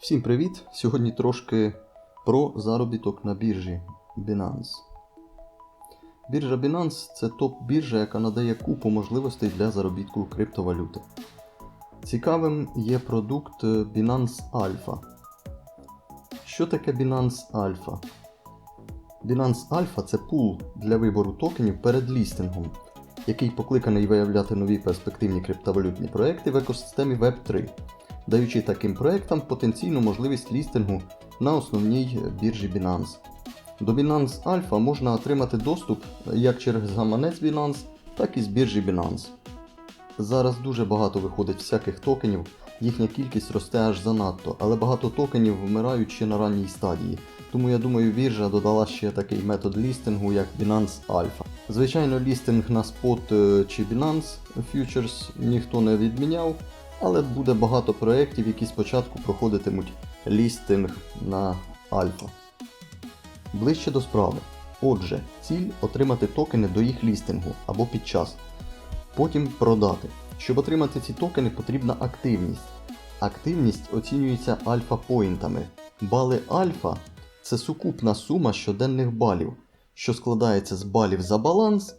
Всім привіт! Сьогодні трошки про заробіток на біржі Binance. Біржа Binance це топ-біржа, яка надає купу можливостей для заробітку криптовалюти. Цікавим є продукт Binance Alpha. Що таке Binance Alpha? Binance Alpha це пул для вибору токенів перед лістингом, який покликаний виявляти нові перспективні криптовалютні проекти в екосистемі Web3 даючи таким проектам потенційну можливість лістингу на основній біржі Binance. До Binance Alpha можна отримати доступ як через гаманець Binance, так і з біржі Binance. Зараз дуже багато виходить всяких токенів, їхня кількість росте аж занадто, але багато токенів вмирають ще на ранній стадії. Тому я думаю, біржа додала ще такий метод лістингу, як Binance Alpha. Звичайно, лістинг на спот е, чи Binance Futures ніхто не відміняв, але буде багато проєктів, які спочатку проходитимуть лістинг на альфа. Ближче до справи. Отже, ціль отримати токени до їх лістингу або під час. Потім продати. Щоб отримати ці токени, потрібна активність. Активність оцінюється альфа-поінтами. Бали альфа це сукупна сума щоденних балів, що складається з балів за баланс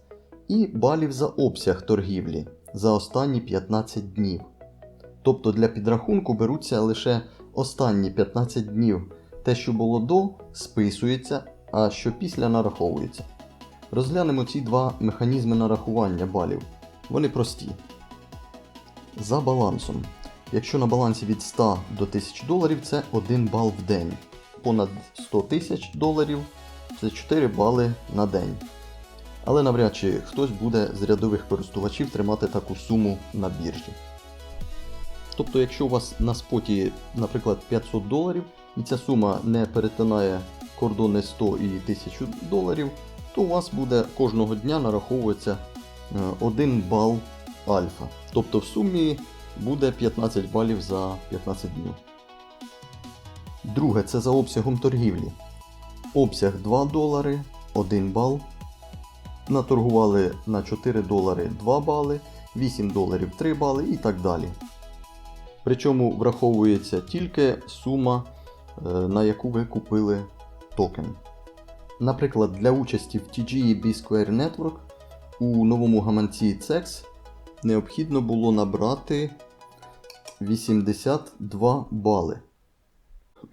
і балів за обсяг торгівлі за останні 15 днів. Тобто для підрахунку беруться лише останні 15 днів. Те, що було до, списується, а що після нараховується. Розглянемо ці два механізми нарахування балів. Вони прості. За балансом. Якщо на балансі від 100 до 1000 доларів це 1 бал в день. Понад 100 тисяч доларів це 4 бали на день. Але навряд чи хтось буде з рядових користувачів тримати таку суму на біржі. Тобто, якщо у вас на споті, наприклад, 500 доларів, і ця сума не перетинає кордони 100 і 1000 доларів, то у вас буде кожного дня нараховуватися 1 бал альфа. Тобто в сумі буде 15 балів за 15 днів. Друге, це за обсягом торгівлі. Обсяг 2 долари, 1 бал. Наторгували на 4 долари 2 бали, 8 доларів 3 бали і так далі. Причому враховується тільки сума, е, на яку ви купили токен. Наприклад, для участі в TGE B-Square Network у новому гаманці CEX необхідно було набрати 82 бали.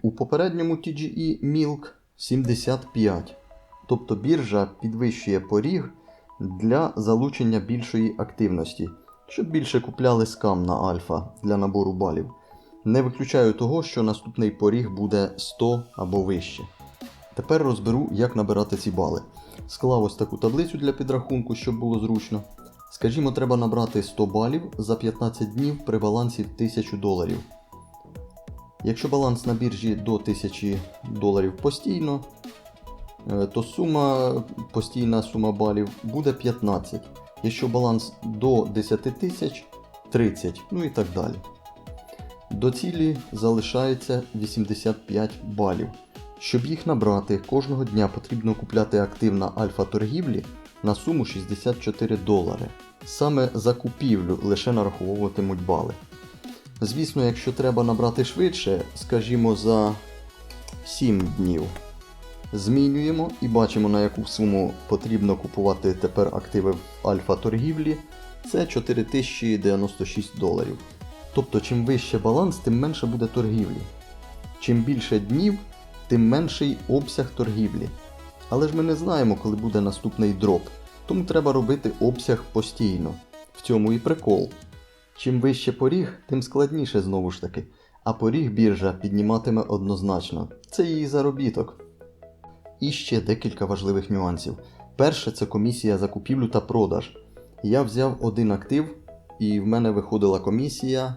У попередньому TGE Milk 75. Тобто біржа підвищує поріг для залучення більшої активності щоб більше купляли скам на альфа для набору балів. Не виключаю того, що наступний поріг буде 100 або вище. Тепер розберу, як набирати ці бали. Склав ось таку таблицю для підрахунку, щоб було зручно. Скажімо, треба набрати 100 балів за 15 днів при балансі 1000 доларів. Якщо баланс на біржі до 1000 доларів постійно, е, то сума, постійна сума балів буде 15. Якщо баланс до 10 тисяч 30, ну і так далі. До цілі залишається 85 балів. Щоб їх набрати, кожного дня потрібно купляти актив на альфа торгівлі на суму 64 долари. Саме за купівлю лише нараховуватимуть бали. Звісно, якщо треба набрати швидше, скажімо за 7 днів. Змінюємо і бачимо, на яку суму потрібно купувати тепер активи в альфа торгівлі. Це 4096 доларів. Тобто, чим вище баланс, тим менше буде торгівлі. Чим більше днів, тим менший обсяг торгівлі. Але ж ми не знаємо, коли буде наступний дроп, тому треба робити обсяг постійно. В цьому і прикол. Чим вище поріг, тим складніше знову ж таки. А поріг біржа підніматиме однозначно. Це її заробіток. І ще декілька важливих нюансів. Перше це комісія за купівлю та продаж. Я взяв один актив, і в мене виходила комісія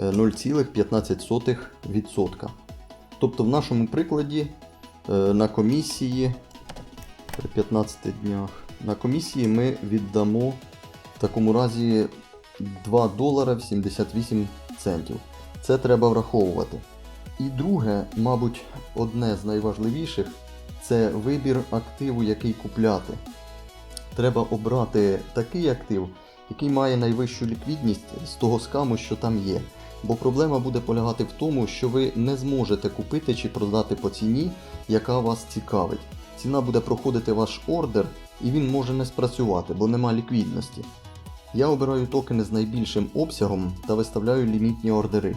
0,15%. Тобто в нашому прикладі е, на комісії при 15 днях на комісії ми віддамо в такому разі 2 долара 78 центів. Це треба враховувати. І друге, мабуть, одне з найважливіших це вибір активу, який купляти. Треба обрати такий актив, який має найвищу ліквідність з того скаму, що там є. Бо проблема буде полягати в тому, що ви не зможете купити чи продати по ціні, яка вас цікавить. Ціна буде проходити ваш ордер, і він може не спрацювати, бо нема ліквідності. Я обираю токени з найбільшим обсягом та виставляю лімітні ордери.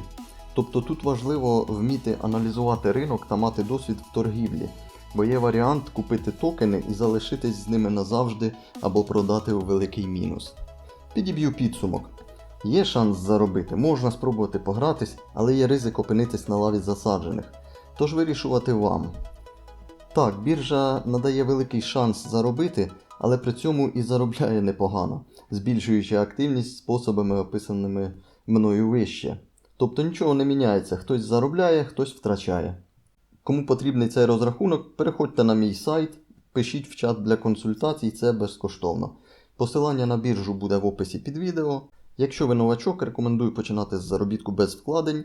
Тобто тут важливо вміти аналізувати ринок та мати досвід в торгівлі, бо є варіант купити токени і залишитись з ними назавжди або продати у великий мінус. Підіб'ю підсумок. Є шанс заробити, можна спробувати погратись, але є ризик опинитись на лаві засаджених. Тож вирішувати вам. Так, біржа надає великий шанс заробити, але при цьому і заробляє непогано, збільшуючи активність способами, описаними мною вище. Тобто нічого не міняється, хтось заробляє, хтось втрачає. Кому потрібний цей розрахунок, переходьте на мій сайт, пишіть в чат для консультацій, це безкоштовно. Посилання на біржу буде в описі під відео. Якщо ви новачок, рекомендую починати з заробітку без вкладень.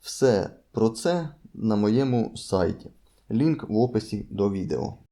Все про це на моєму сайті. Лінк в описі до відео.